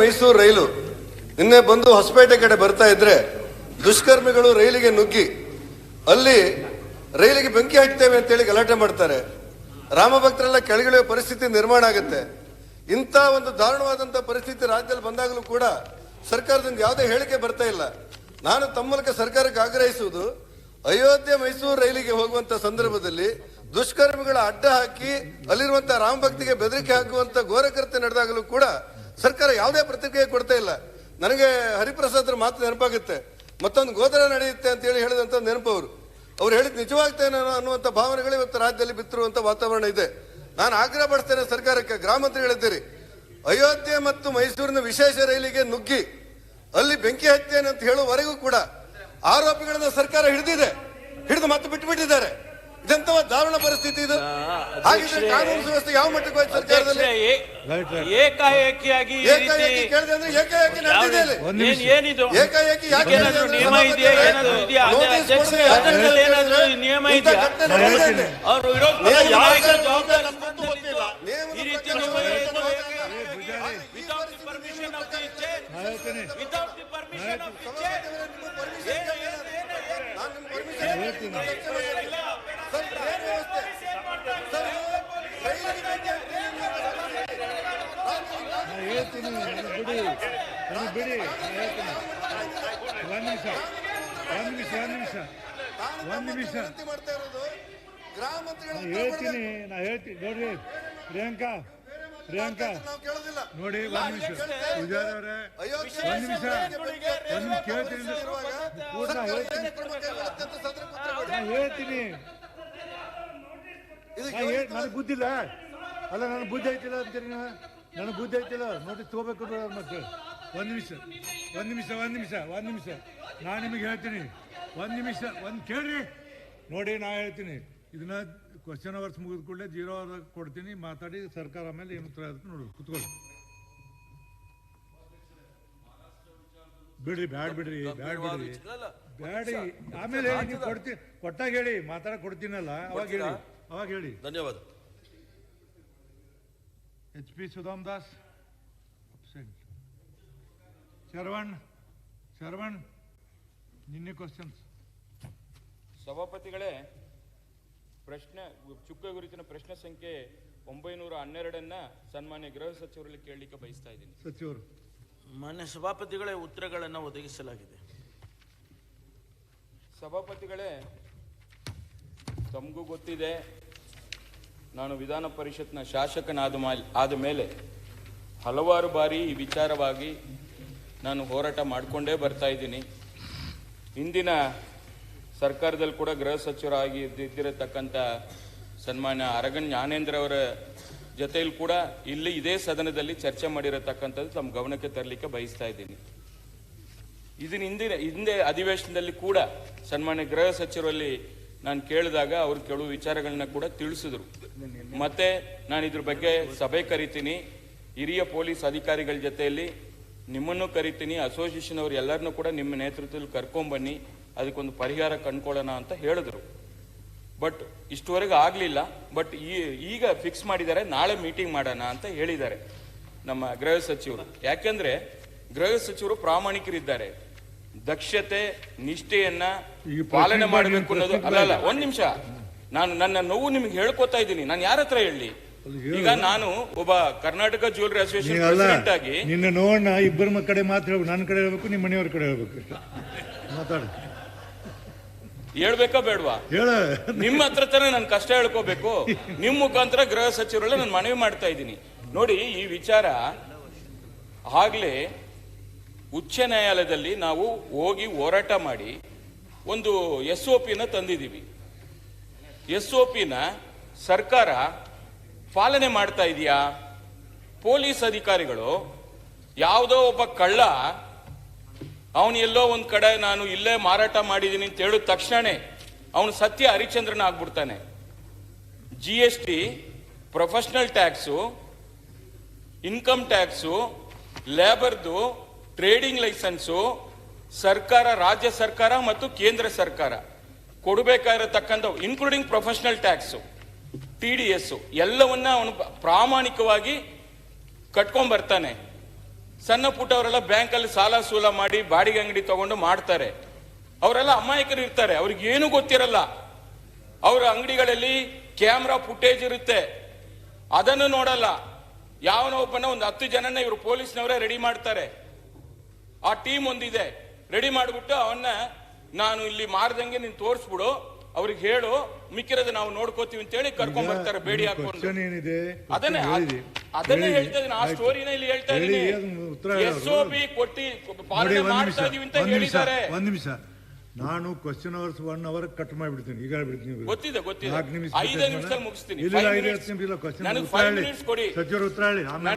ಮೈಸೂರು ರೈಲು. ನಿನ್ನೆ ಬಂದು ಹೊಸಪೇಟೆ ಕಡೆ ಬರ್ತಾ ಇದ್ರೆ ದುಷ್ಕರ್ಮಿಗಳು ರೈಲಿಗೆ ನುಗ್ಗಿ. ಅಲ್ಲಿ ರೈಲಿಗೆ ಬೆಂಕಿ ಹಟ್ತೇವೆ ಅಂತ ಹೇಳಿ ಗಲಾಟೆ ಮಾಡ್ತಾರೆ. ರಾಮಭಕ್ತರೆಲ್ಲ ಕೆಳಗಿಳಿಯುವ ಪರಿಸ್ಥಿತಿ ನಿರ್ಮಾಣ ಆಗುತ್ತೆ. ಇಂಥ ಒಂದು ದಾರುಣವಾದಂಥ ಪರಿಸ್ಥಿತಿ ರಾಜ್ಯದಲ್ಲಿ ಬಂದಾಗಲೂ ಕೂಡ ಸರ್ಕಾರದಿಂದ ಯಾವುದೇ ಹೇಳಿಕೆ ಬರ್ತಾ ಇಲ್ಲ. ನಾನು ತಮ್ಮ ಸರ್ಕಾರಕ್ಕೆ ಆಗ್ರಹಿಸುವುದು, ಅಯೋಧ್ಯೆ ಮೈಸೂರು ರೈಲಿಗೆ ಹೋಗುವಂತ ಸಂದರ್ಭದಲ್ಲಿ ದುಷ್ಕರ್ಮಿಗಳ ಅಡ್ಡ ಹಾಕಿ ಅಲ್ಲಿರುವಂತ ರಾಮ ಭಕ್ತಿಗೆ ಬೆದರಿಕೆ ಹಾಕುವಂತ ಘೋರಕೃತ್ಯ ನಡೆದಾಗಲೂ ಕೂಡ ಸರ್ಕಾರ ಯಾವುದೇ ಪ್ರತಿಕ್ರಿಯೆ ಕೊಡ್ತಾ ಇಲ್ಲ. ನನಗೆ ಹರಿಪ್ರಸಾದ್ರ ಮಾತು ನೆನಪಾಗುತ್ತೆ. ಮತ್ತೊಂದು ಗೋದರ ನಡೆಯುತ್ತೆ ಅಂತ ಹೇಳಿ ಹೇಳಿದಂತ ನೆನಪು ಅವರು. ಅವ್ರು ಹೇಳಿದ ನಿಜವಾಗ್ತೇನೆ ಅನ್ನುವಂಥ ಭಾವನೆಗಳು ಇವತ್ತು ರಾಜ್ಯದಲ್ಲಿ ಬಿತ್ತಿರುವಂತ ವಾತಾವರಣ ಇದೆ. ನಾನು ಆಗ್ರಹ ಪಡಿಸ್ತೇನೆ ಸರ್ಕಾರಕ್ಕೆ. ಗ್ರಾಮಂತ್ರಿಗಳಿದ್ದೀರಿ ಅಯೋಧ್ಯೆ ಮತ್ತು ಮೈಸೂರಿನ ವಿಶೇಷ ರೈಲಿಗೆ ನುಗ್ಗಿ ಅಲ್ಲಿ ಬೆಂಕಿ ಹತ್ತೇನೆ ಅಂತ ಹೇಳುವವರೆಗೂ ಕೂಡ ಆರೋಪಿಗಳನ್ನ ಸರ್ಕಾರ ಹಿಡಿದಿದೆ. ಹಿಡಿದು ಮತ್ತೆ ಬಿಟ್ಟುಬಿಟ್ಟಿದ್ದಾರೆ ಇದೆಂತ ದಾರುಣ ಪರಿಸ್ಥಿತಿ ಇದು ಹಾಗಿದ್ರೆ ಕಾನೂನು ಸುವ್ಯವಸ್ಥೆ ಯಾವ ಮಟ್ಟಕ್ಕೆ ಹೋಯ್ತು ಸರ್ಕಾರದಲ್ಲಿ ಏಕಾಏಕಿಯಾಗಿ ಈ ಏಕಾಏಕಿ ಕೇಳಿದೆ ಅಂದ್ರೆ ಏಕಾಏಕಿ ನಡೆದಿದೆ ಅಲ್ಲಿ ಏನ್- ಏನಿದು ಏಕಾಏಕಿ ಯಾಕೆ ಏನಾದ್ರು ನಡೆದಿದೆ ನಿಯಮ ಅಂದ್ರೆ ಇದೆಯಾ ಏನಾದ್ರು ಇದೆಯಾ ಅದೇ ನೋಟಿಸ್ ಅಧ್ಯಕ್ಷರೇ, ಕೊಡ್ತಾರೆ. ಅದರಲ್ಲಿ ಏನಾದ್ರು ನಿಯಮ ಇಂಥ ಇದೆಯಾ ಘಟನೆ ನಡೆದಿದೆ. ಅವರು ವಿರೋಧ ಪಕ್ಷದ ನಾಯಕರ ಜವಾಬ್ದಾರಿ ಸಂಬಂಧದಲ್ಲಿದ್ದು ಈ ರೀತಿ ಏನು- ಏನು- ಏನು- ನಾನು ನಿಮ್ಗೆ permission ಕೊಡ್ತೀನಿ. ಹೇಳ್ತೀನಿ. ಬಿಡಿ ಬಿಡಿ ಹೇಳ್ತೀನಿ ಒಂದು ನಿಮಿಷ ಒಂದು ನಿಮಿಷ ಒಂದು ನಿಮಿಷ ಒಂದು ನಿಮಿಷ ಹೇಳ್ತೀನಿ ನಾ ಹೇಳ್ತೀನಿ ನೋಡ್ರಿ ಪ್ರಿಯಾಂಕಾ ಪ್ರಿಯಾಂಕಾ ನೋಡಿ ಒಂದು ನಿಮಿಷ ಪೂಜಾರಿ ಅವರೇ ಒಂದು ನಿಮಿಷ ಒಂದು ನಿಮಿಷ ಕೇಳ್ತೀನಿ ಹೇಳ್ತೀನಿ ಏನೇ ಕ್ರಮ ಕೈಗೊಳ್ಳುತ್ತೆ ಅಂತ ಸದನ ಕೂತ್ಕೊಳ್ಬೇಡಿ. ನಾನು ಹೇಳ್ತೀನಿ ಇದು ನನಗೆ ಬುದ್ಧಿಲ್ಲ ಅಲ್ಲ ನನಗೆ ಬುದ್ಧಿ ಐತಿಲ್ಲ ಅಂತೀರಿ ನೀವು ನನಗೆ ಬುದ್ಧಿ ಐತಿಲ್ಲ. ನೋಡಿ ತಗೋಬೇಕು ಮತ್ತೆ ಒಂದು ನಿಮಿಷ. ಒಂದು ನಿಮಿಷ ಒಂದು ನಿಮಿಷ ಒಂದು ನಿಮಿಷ. ನಾನು ನಿಮಗೆ ಹೇಳ್ತೀನಿ. ಒಂದು ನಿಮಿಷ ಒಂದು ಕೇಳ್ರಿ. ನೋಡಿ ನಾ ಹೇಳ್ತೀನಿ. ಇದನ್ನ ಕ್ವಶನ್ ಅವರ್ಸ್ ಮುಗಿದ ಕೂಡಲೇ ಜೀರೋ ಅವರ್ ಕೊಡ್ತೀನಿ. ಮಾತಾಡಿ ಸರ್ಕಾರ ಆಮೇಲೆ ಏನು ಉತ್ತರ ಆಗುತ್ತೆ ನೋಡಿ. ಕುತ್ಕೊಳ್ಳಿ. ಬಿಡ್ರಿ ಬ್ಯಾಡ್ ಬಿಡ್ರಿ ಬ್ಯಾಡ್ ಬಿಡ್ರಿ. ಬ್ಯಾಡಿ ಆಮೇಲೆ ಹೇಳಿ ನೀವು ಕೊಡ್ತೀನಿ ಕೊಟ್ಟಾಗ ಹೇಳಿ ಮಾತಾಡ ಕೊಡ್ತೀನಲ್ಲ. ಅವಾಗ ಹೇಳಿ. ಅವಾಗ ಹೇಳಿ. ಧನ್ಯವಾದ. H P Sudham Das absent Sharavan Sharavan ನಿನ್ನೆ ಕ್ವಶನ್ಸ್ ಸಭಾಪತಿಗಳೇ ಪ್ರಶ್ನೆ ಚುಕ್ಕ ಗುರುತಿನ ಪ್ರಶ್ನೆ ಸಂಖ್ಯೆ ಒಂಬೈನೂರ ಹನ್ನೆರಡನ್ನ ಸನ್ಮಾನ್ಯ ಗೃಹ ಸಚಿವರಲ್ಲಿ ಕೇಳಲಿಕ್ಕೆ ಬಯಸ್ತಾ ಇದ್ದೀನಿ. ಸಚಿವರು. ಮಾನ್ಯ ಸಭಾಪತಿಗಳೇ ಉತ್ತರಗಳನ್ನು ಒದಗಿಸಲಾಗಿದೆ. ಸಭಾಪತಿಗಳೇ ತಮಗೂ ಗೊತ್ತಿದೆ ನಾನು ವಿಧಾನ ಪರಿಷತ್ನ ಶಾಸಕನಾದ ಆದ ಮೇಲೆ ಹಲವಾರು ಬಾರಿ ಈ ವಿಚಾರವಾಗಿ ನಾನು ಹೋರಾಟ ಮಾಡಿಕೊಂಡೇ ಬರ್ತಾ ಇದ್ದೀನಿ. ಇಂದಿನ ಸರ್ಕಾರದಲ್ಲಿ ಕೂಡ ಗೃಹ ಸಚಿವರಾಗಿ ಇದ್ದ- ಇದ್ದಿರತಕ್ಕಂಥ ಸನ್ಮಾನ್ಯ ಅರಗನ್ ಜ್ಞಾನೇಂದ್ರ ಅವರ ಜೊತೆಯಲ್ಲಿ ಕೂಡ ಇಲ್ಲಿ ಇದೇ ಸದನದಲ್ಲಿ ಚರ್ಚೆ ಮಾಡಿರತಕ್ಕಂಥದ್ದು ತಮ್ಮ ಗಮನಕ್ಕೆ ತರಲಿಕ್ಕೆ ಬಯಸ್ತಾ ಇದ್ದೀನಿ. ಇದನ್ನ ಹಿಂದಿನ, ಹಿಂದೆ ಅಧಿವೇಶನದಲ್ಲಿ ಕೂಡ ಸನ್ಮಾನ್ಯ ಗೃಹ ಸಚಿವರಲ್ಲಿ ನಾನು ಕೇಳಿದಾಗ ಅವರು ಕೆಲವು ವಿಚಾರಗಳನ್ನ ಕೂಡ ತಿಳಿಸಿದ್ರು. ಮತ್ತೆ ನಾನು ಇದ್ರ ಬಗ್ಗೆ ಸಭೆ ಕರಿತೀನಿ. ಹಿರಿಯ ಪೊಲೀಸ್ ಅಧಿಕಾರಿಗಳ ಜೊತೆಯಲ್ಲಿ ನಿಮ್ಮನ್ನು ಕರಿತೀನಿ. ಅಸೋಸಿಯೇಷನ್ ಅವ್ರು ಎಲ್ಲರನ್ನೂ ಕೂಡ ನಿಮ್ಮ ನೇತೃತ್ವದಲ್ಲಿ ಕರ್ಕೊಂಬನ್ನಿ. ಅದಕ್ಕೊಂದು ಪರಿಹಾರ ಕಂಡ್ಕೊಳ್ಳೋಣ ಅಂತ ಹೇಳಿದ್ರು. ಬಟ್ ಇಷ್ಟುವರೆಗೂ ಆಗಲಿಲ್ಲ. ಬಟ್ ಈಗ ಫಿಕ್ಸ್ ಮಾಡಿದ್ದಾರೆ. ನಾಳೆ ಮೀಟಿಂಗ್ ಮಾಡೋಣ ಅಂತ ಹೇಳಿದ್ದಾರೆ ನಮ್ಮ ಗೃಹ ಸಚಿವರು. ಯಾಕೆಂದ್ರೆ ಗೃಹ ಸಚಿವರು ಪ್ರಾಮಾಣಿಕರಿದ್ದಾರೆ. ದಕ್ಷತೆ ನಿಷ್ಠೆಯನ್ನ ಪಾಲನೆ ಮಾಡಬೇಕು ಅನ್ನೋದು ಅಲ್ಲ ಅಲ್ಲ ಒಂದ್ ನಿಮಿಷ. ನಾನು ನನ್ನ ನೋವು ನಿಮ್ಗೆ ಹೇಳ್ಕೊತಾ ಇದ್ದೀನಿ. ನಾನು ಯಾರ ಹತ್ರ ಹೇಳಿ? ಈಗ ನಾನು ಒಬ್ಬ ಕರ್ನಾಟಕ ಜ್ಯುವೆಲರಿ ಅಸೋಸಿಯೇಷನ್ ಪ್ರೆಸಿಡೆಂಟ್ ಆಗಿ ನಿನ್ನ ನೋವನ್ನ ಇಬ್ಬರ ಕಡೆ ಮಾತ್ರ ಹೇಳ್ಬೇಕು ನನ್ನ ಕಡೆ ಹೇಳ್ಬೇಕು ನಿಮ್ಮ ಮನೆಯವ್ರ ಕಡೆ ಹೇಳ್ಬೇಕು. ಮಾತಾಡ. ಹೇಳ್ಬೇಕಾ ಬೇಡವಾ? ಹೇಳ. ನಿಮ್ಮ ಹತ್ರ ತಾನೇ ನಾನು ಕಷ್ಟ ಹೇಳ್ಕೋಬೇಕು. ನಿಮ್ ಮುಖಾಂತರ ಗೃಹ ಸಚಿವರಲ್ಲ ನಾನು ಮನವಿ ಮಾಡ್ತಾ ಇದ್ದೀನಿ. ನೋಡಿ ಈ ವಿಚಾರ ಆಗ್ಲೇ ಉಚ್ಚ ನ್ಯಾಯಾಲಯದಲ್ಲಿ ನಾವು ಹೋಗಿ ಹೋರಾಟ ಮಾಡಿ ಒಂದು ಎಸ್ ಒ ಪಿನ ತಂದಿದ್ದೀವಿ. ಎಸ್ ಒ ಪಿನ ಸರ್ಕಾರ ಪಾಲನೆ ಮಾಡ್ತಾ ಇದೆಯಾ? ಪೊಲೀಸ್ ಅಧಿಕಾರಿಗಳು ಯಾವುದೋ ಒಬ್ಬ ಕಳ್ಳ ಅವನು ಎಲ್ಲೋ ಒಂದು ಕಡೆ ನಾನು ಇಲ್ಲೇ ಮಾರಾಟ ಮಾಡಿದ್ದೀನಿ ಅಂತ ಹೇಳಿದ ತಕ್ಷಣ ಅವನು ಸತ್ಯ ಹರಿಚಂದ್ರನ ಆಗ್ಬಿಡ್ತಾನೆ. G S T professional tax income tax ಲೇಬರ್ದು trading licence ಸರ್ಕಾರ, ರಾಜ್ಯ ಸರ್ಕಾರ ಮತ್ತು ಕೇಂದ್ರ ಸರ್ಕಾರ ಕೊಡಬೇಕಾಗಿರತಕ್ಕಂಥ including professional tax T D S ಎಲ್ಲವನ್ನ ಅವನು ಪ್ರಾಮಾಣಿಕವಾಗಿ ಕಟ್ಕೊಂಡ್ ಬರ್ತಾನೆ. ಸಣ್ಣ ಪುಟ್ಟವರೆಲ್ಲ ಬ್ಯಾಂಕಲ್ಲಿ ಸಾಲ ಸೂಲ ಮಾಡಿ ಬಾಡಿಗೆ ಅಂಗಡಿ ತಗೊಂಡು ಮಾಡ್ತಾರೆ. ಅವರೆಲ್ಲ ಅಮಾಯಕರು ಇರ್ತಾರೆ. ಅವ್ರಿಗೆ ಏನು ಗೊತ್ತಿರಲ್ಲ. ಅವರ ಅಂಗಡಿಗಳಲ್ಲಿ ಕ್ಯಾಮ್ರಾ ಫುಟೇಜ್ ಇರುತ್ತೆ. ಅದನ್ನು ನೋಡಲ್ಲ. ಯಾವನೋ ಒಬ್ಬನ ಒಂದು ಹತ್ತು ಜನನ ಇವರು ಪೊಲೀಸ್ನವರೇ ರೆಡಿ ಮಾಡ್ತಾರೆ. ಆ ಟೀಮ್ ಒಂದಿದೆ. ರೆಡಿ ಮಾಡಿಬಿಟ್ಟು ಅವನ್ನ ನಾನು ಇಲ್ಲಿ ಮಾರ್ದಂಗೆ ನೀನು ತೋರಿಸ್ಬಿಡು. ಅವ್ರಿಗೆ ಹೇಳು ಮಿಕ್ಕಿರೋದು ನಾವು ನೋಡ್ಕೋತೀವಿ ಅಂತ ಹೇಳಿ ಕರ್ಕೊಂಡ್ ಬರ್ತಾರೆ ಬೇಡಿ ಹಾಕೊಂಡು. ಅದನ್ನೇ. ಅದನ್ನೇ ಹೇಳ್ತಾ ಇದ್ದೀನಿ ಆ. ಸ್ಟೋರಿನ ಇಲ್ಲಿ ಹೇಳ್ತಾ ಇದ್ದೀನಿ. ಎಸ್ ಓ ಪಿ ಕೊಟ್ಟಿ ಪಾಲನೆ ಒಂದ್ ನಿಮಿಷ. ಮಾಡ್ತಾ ಇದೀವಿ ಅಂತ ಹೇಳಿದ್ದಾರೆ. ಒಂದ್ ನಿಮಿಷ. ನಾನು question hours one hour cut ಮಾಡಿಬಿಡ್ತೀನಿ. ಈಗ ಹೇಳ್ಬಿಡ್ತೀನಿ ಗೊತ್ತಿದೆ ಗೊತ್ತಿದೆ. ಐದು ನಿಮಿಷ ಐದೇ ನಿಮಿಷದಲ್ಲಿ ಮುಗಿಸ್ತೀನಿ. ನನಗೆ ಫೈವ್ ಮಿನಿಟ್ಸ್ ಕೊಡಿ. ಸಚಿವರು ಉತ್ತರ ಹೇಳಿ. ಆಮೇಲೆ